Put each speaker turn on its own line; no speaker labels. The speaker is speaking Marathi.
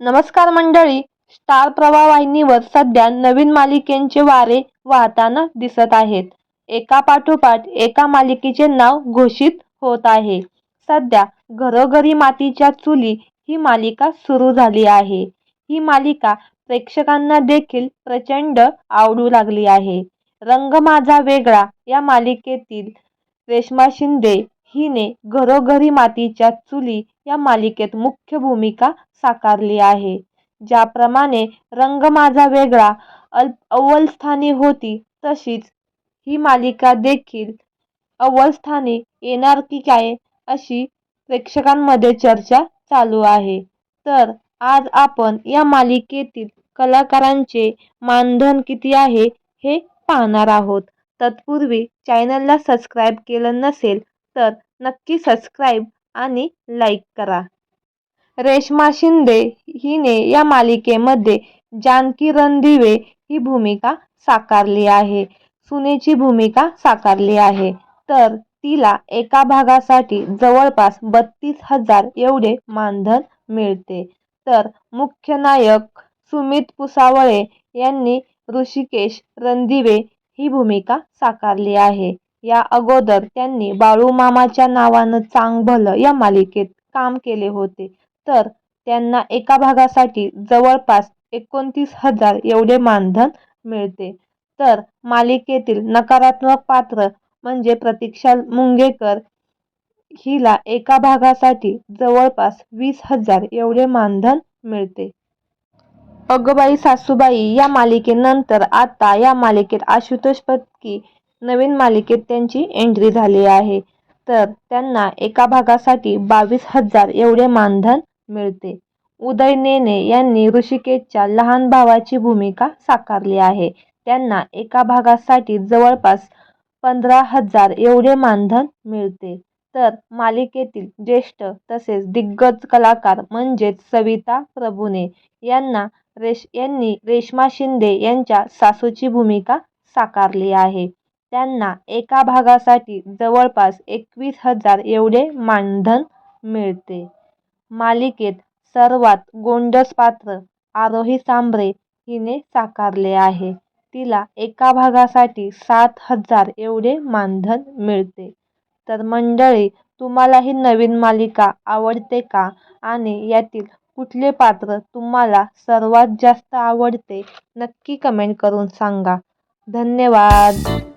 नमस्कार मंडळी स्टार प्रवाह वाहिनीवर सध्या नवीन मालिकेंचे वारे वाहताना दिसत आहेत. एका पाठोपाठ एका मालिकेचे नाव घोषित होत आहे. सध्या घरोघरी मातीच्या चुली ही मालिका सुरू झाली आहे. ही मालिका प्रेक्षकांना देखील प्रचंड आवडू लागली आहे. रंग माझा वेगळा या मालिकेतील रेश्मा शिंदे हिने घरोघरी मातीच्या चुली या मालिकेत मुख्य भूमिका साकारली आहे. ज्याप्रमाणे रंग माझा वेगळा अल अव्वलस्थानी होती तशीच ही मालिका देखील अव्वलस्थानी येणार की काय अशी प्रेक्षकांमध्ये चर्चा चालू आहे. तर आज आपण या मालिकेतील कलाकारांचे मानधन किती आहे हे पाहणार आहोत. तत्पूर्वी चॅनलला सबस्क्राईब केलं नसेल तर नक्की सबस्क्राईब आणि लाईक करा. रेश्मा शिंदे हिने या मालिकेमध्ये जानकी रणदिवे ही भूमिका साकारली आहे. सुनेची भूमिका साकारली आहे. तर तिला एका भागासाठी जवळपास बत्तीस हजार एवढे मानधन मिळते. तर मुख्य नायक सुमित पुसावळे यांनी ऋषिकेश रणदिवे ही भूमिका साकारली आहे. या अगोदर त्यांनी बाळूमामाच्या नावानं चांग भलं या मालिकेत काम केले होते. तर त्यांना एका भागासाठी जवळपास एकोणतीस हजार एवढे मानधन मिळते. तर मालिकेतील नकारात्मक पात्र म्हणजे प्रतीक्षा मुंगेकर हिला एका भागासाठी जवळपास वीस हजार एवढे मानधन मिळते. अगबाई सासूबाई या मालिकेनंतर आता या मालिकेत आशुतोष पत्की नवीन मालिकेत त्यांची एंट्री झाली आहे. तर त्यांना एका भागासाठी बावीस हजार एवढे मानधन मिळते. उदय नेने यांनी ऋषिकेशच्या लहान भावाची भूमिका साकारली आहे. त्यांना एका भागासाठी जवळपास पंधरा हजार एवढे मानधन मिळते. तर मालिकेतील ज्येष्ठ तसेच दिग्गज कलाकार म्हणजेच सविता प्रभुने यांना रेश यांनी रेश्मा शिंदे यांच्या सासूची भूमिका साकारली आहे. त्यांना एका भागासाठी जवळपास एकवीस हजार एवढे मानधन मिळते. मालिकेत सर्वात गोंडस पात्र आरोही सांबरे हिने साकारले आहे. तिला एका भागासाठी सात हजार एवढे मानधन मिळते. तर मंडळी तुम्हाला ही नवीन मालिका आवडते का? आणि यातील कुठले पात्र तुम्हाला सर्वात जास्त आवडते नक्की कमेंट करून सांगा. धन्यवाद!